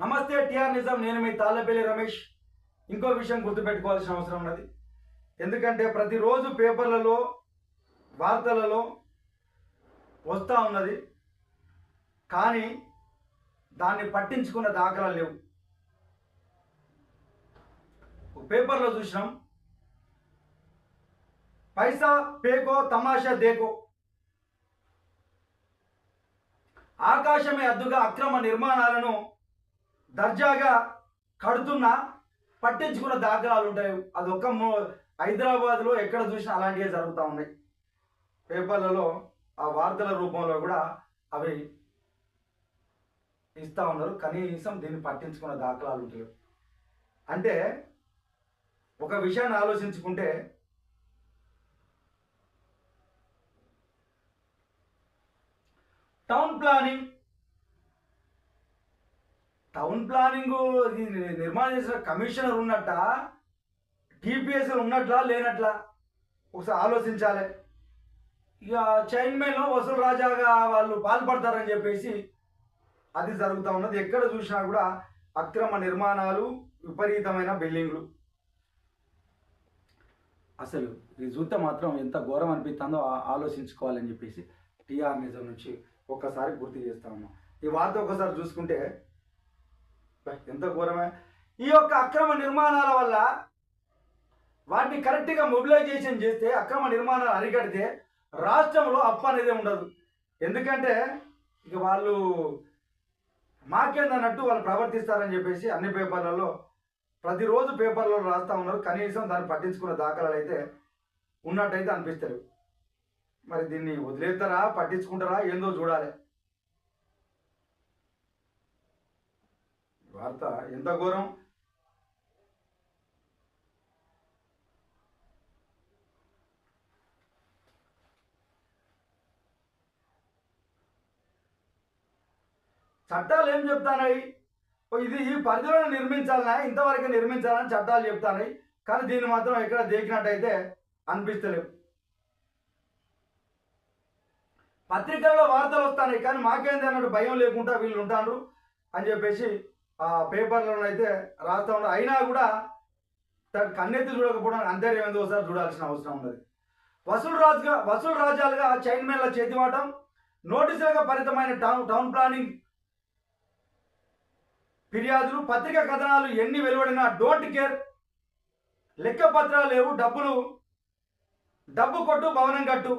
నమస్తే టిఆర్ నిజం. నేను మీ తాళ్ళపల్లి రమేష్. ఇంకో విషయం గుర్తుపెట్టుకోవాల్సిన అవసరం ఉన్నది. ఎందుకంటే ప్రతిరోజు పేపర్లలో వార్తలలో వస్తూ ఉన్నది. కానీ దాన్ని పట్టించుకున్న దాఖలాలు లేవు. పేపర్లో చూసినాం. పైసా పేకో తమాషా దేకో. ఆకాశమే అద్దుగా అక్రమ నిర్మాణాలను దర్జాగా కడుతున్నా పట్టించుకున్న దాఖలాలు ఉంటాయి. అది మో- హైదరాబాద్లో ఎక్కడ చూసినా అలాంటివే జరుగుతూ ఉన్నాయి. పేపర్లలో ఆ వార్తల రూపంలో కూడా అవి ఇస్తూ ఉన్నారు. కనీసం దీన్ని పట్టించుకున్న దాఖలాలు ఉంటాయి. అంటే ఒక విషయాన్ని ఆలోచించుకుంటే టౌన్ ప్లానింగ్ టౌన్ ప్లానింగ్ నిర్మాణం చేసిన కమిషనర్ ఉన్నట్ట టీపీఎస్ ఉన్నట్లా లేనట్లా? ఒకసారి ఆలోచించాలి. ఇక చైన్మెన్లో వసూలు రాజాగా వాళ్ళు పాల్పడతారని చెప్పేసి అది జరుగుతూ ఉన్నది. ఎక్కడ చూసినా కూడా అక్రమ నిర్మాణాలు విపరీతమైన బిల్డింగ్లు. అసలు ఇది చూస్తే మాత్రం ఎంత ఘోరం అనిపిస్తుందో ఆలోచించుకోవాలని చెప్పేసి టీఆర్ నిజం నుంచి ఒక్కసారి గుర్తు చేస్తా ఉన్నాం. ఈ వార్త ఒకసారి చూసుకుంటే ఎంత ఘోరమే? ఈ యొక్క అక్రమ నిర్మాణాల వల్ల వాటిని కరెక్ట్గా మొబిలైజేషన్ చేస్తే అక్రమ నిర్మాణాలు అరికడితే రాష్ట్రంలో అప్పు అనేది ఉండదు. ఎందుకంటే ఇక వాళ్ళు మాకేందన్నట్టు వాళ్ళు ప్రవర్తిస్తారని చెప్పేసి అన్ని పేపర్లలో ప్రతిరోజు పేపర్లో రాస్తూ ఉన్నారు. కనీసం దాన్ని పట్టించుకున్న దాఖలాలు అయితే ఉన్నట్టయితే అనిపిస్తారు మరి దీన్ని వదిలేస్తారా? పట్టించుకుంటారా? ఏందో చూడాలి. వార్త ఎంత ఘోరం? చట్టాలు ఏం చెప్తానాయి? ఇది ఈ పరిధిలోనే నిర్మించాలనా ఇంతవరకు నిర్మించాలని చట్టాలు చెప్తానాయి. కానీ దీన్ని మాత్రం ఎక్కడ దేకినట్టయితే అనిపిస్తలేవు పత్రికల్లో వార్తలు వస్తాయి కానీ మాకేంది అన్నట్టు భయం లేకుండా వీళ్ళు ఉంటారు అని చెప్పేసి ఆ అయితే రాస్తా ఉన్నారు అయినా కూడా తన కన్నెత్తి చూడకపోవడం అంతర్యం ఏందో ఒకసారి చూడాల్సిన అవసరం ఉన్నది. వసూలు రాజుగా వసూలు రాజ్యాలుగా చైన్మేన్ల చేతివాటం నోటీసులుగా పరితమైన టౌన్ టౌన్ ప్లానింగ్ ఫిర్యాదులు పత్రికా కథనాలు ఎన్ని వెలువడినా డోంట్ కేర్. లెక్క పత్రాలు లేవు డబ్బులు డబ్బు కొట్టు భవనం కట్టు.